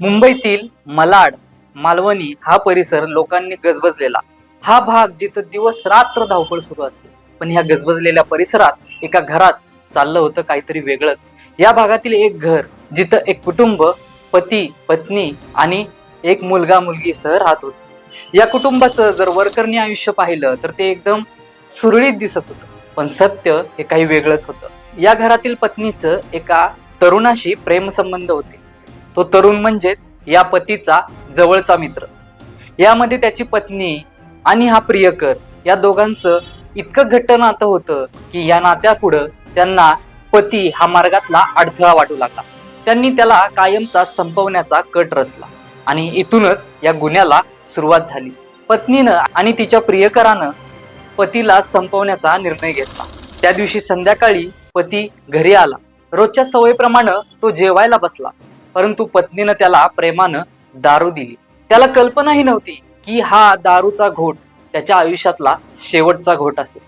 मुंबईतील मलाड मालवणी हा परिसर लोकांनी गजबजलेला. हा भाग जिथं दिवस रात्र धावपळ सुरू असते पण ह्या गजबजलेल्या परिसरात एका घरात चाललं होतं काहीतरी वेगळंच. या भागातील एक घर जिथं एक कुटुंब पती पत्नी आणि एक मुलगा मुलगी सह राहत होते. या कुटुंबाचं जर वरकरणी आयुष्य पाहिलं तर ते एकदम सुरळीत दिसत होतं पण सत्य हे काही वेगळंच होतं. या घरातील पत्नीचं एका तरुणाशी प्रेमसंबंध होते. तो तरुण म्हणजेच या पतीचा जवळचा मित्र. यामध्ये त्याची पत्नी आणि हा प्रियकर या दोघांचं इतकं घट्ट नातं होतं की या नात्यापुढं त्यांना पती हा मार्गातला अडथळा वाटू लागला. त्यांनी त्याला कायमचा संपवण्याचा कट रचला आणि इथूनच या गुन्ह्याला सुरुवात झाली. पत्नीनं आणि तिच्या प्रियकरानं पतीला संपवण्याचा निर्णय घेतला. त्या दिवशी संध्याकाळी पती घरी आला. रोजच्या सवयीप्रमाणे तो जेवायला बसला. परंतु पत्नीनं त्याला प्रेमानं दारू दिली. त्याला कल्पनाही नव्हती की हा दारूचा घोट त्याच्या आयुष्यातला शेवटचा घोट असेल.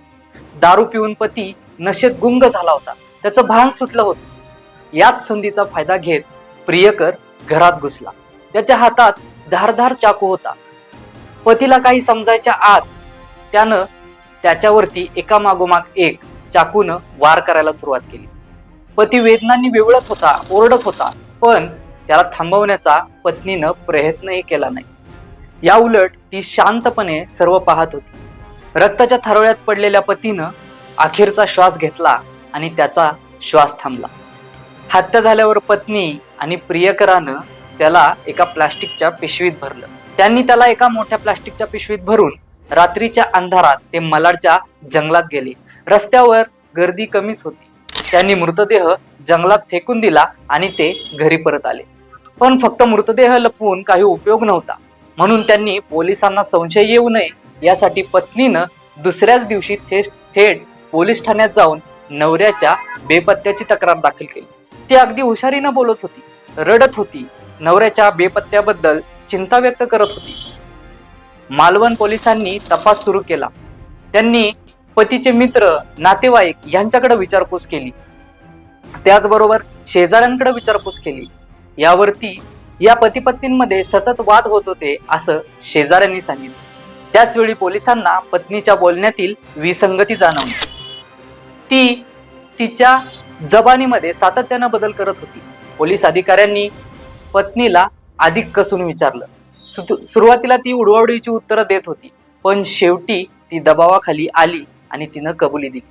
दारू पिऊन पती नशेत गुंग झाला होता. त्याचं भान सुटलं होतं. याच संधीचा फायदा घेत प्रियकर घरात घुसला. त्याच्या हातात धारधार चाकू होता. पतीला काही समजायच्या आत त्यानं त्याच्यावरती एका मागोमाग एक चाकूनं वार करायला सुरुवात केली. पती वेदनांनी विवळत होता ओरडत होता पण त्याला थांबवण्याचा पत्नीनं प्रयत्नही केला नाही. या उलट ती शांतपणे सर्व पाहत होती. रक्ताच्या थारोळ्यात पडलेल्या पतीनं अखेरचा श्वास घेतला आणि त्याचा श्वास थांबला. हत्या झाल्यावर पत्नी आणि प्रियकरानं त्याला एका प्लास्टिकच्या पिशवीत भरलं. त्यांनी त्याला एका मोठ्या प्लास्टिकच्या पिशवीत भरून रात्रीच्या अंधारात ते मलाडच्या जंगलात गेले. रस्त्यावर गर्दी कमीच होती. त्यांनी मृतदेह जंगलात फेकून दिला आणि ते घरी परत आले. पण फक्त मृतदेह लपवून काही उपयोग नव्हता. म्हणून त्यांनी पोलिसांना संशय येऊ नये यासाठी पत्नीनं दुसऱ्याच दिवशी थेट थेट पोलीस ठाण्यात जाऊन नवऱ्याच्या बेपत्त्याची तक्रार दाखल केली. ती अगदी हुशारीनं बोलत होती रडत होती नवऱ्याच्या बेपत्त्याबद्दल चिंता व्यक्त करत होती. मालवण पोलिसांनी तपास सुरू केला. त्यांनी पतीचे मित्र नातेवाईक यांच्याकडे विचारपूस केली. त्याचबरोबर शेजाऱ्यांकडे विचारपूस केली. यावरती या पतीपत्नींमध्ये सतत वाद होत होते असं शेजाऱ्यांनी सांगितलं. त्याचवेळी पोलिसांना पत्नीच्या बोलण्यातील विसंगती जाणवली. ती तिच्या जबानीमध्ये सातत्यानं बदल करत होती. पोलीस अधिकाऱ्यांनी पत्नीला अधिक कसून विचारलं. सुरुवातीला ती उडवाउडीची उत्तरं देत होती पण शेवटी ती दबावाखाली आली आणि तिनं कबुली दिली.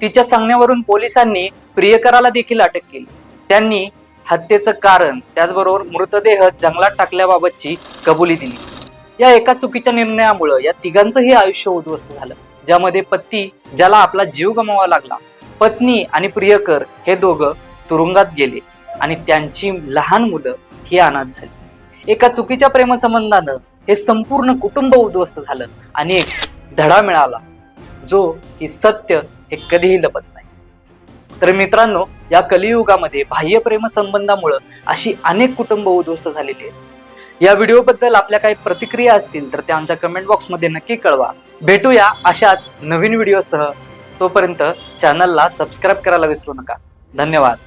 तिच्या सांगण्यावरून पोलिसांनी प्रियकराला देखील अटक केली. त्यांनी हत्येचं कारण त्याचबरोबर मृतदेह जंगलात टाकल्याबाबतची कबुली दिली. या एका चुकीच्या निर्णयामुळं या तिघांचंही आयुष्य उद्ध्वस्त झालं ज्यामध्ये पती ज्याला आपला जीव गमावा लागला पत्नी आणि प्रियकर हे दोघं तुरुंगात गेले आणि त्यांची लहान मुलं ही अनाथ झाली. एका चुकीच्या प्रेमसंबंधानं हे संपूर्ण कुटुंब उद्ध्वस्त झालं आणि एक धडा मिळाला जो की सत्य हे कधीही लपत नाही. तर मित्रांनो या कलियुगामध्ये बाह्य प्रेम संबंधामुळं अशी अनेक कुटुंब उद्ध्वस्त झालेली आहेत. या व्हिडिओबद्दल आपल्या काही प्रतिक्रिया असतील तर त्या आमच्या कमेंट बॉक्समध्ये नक्की कळवा. भेटूया अशाच नवीन व्हिडिओसह. तोपर्यंत चॅनलला सबस्क्राईब करायला विसरू नका. धन्यवाद.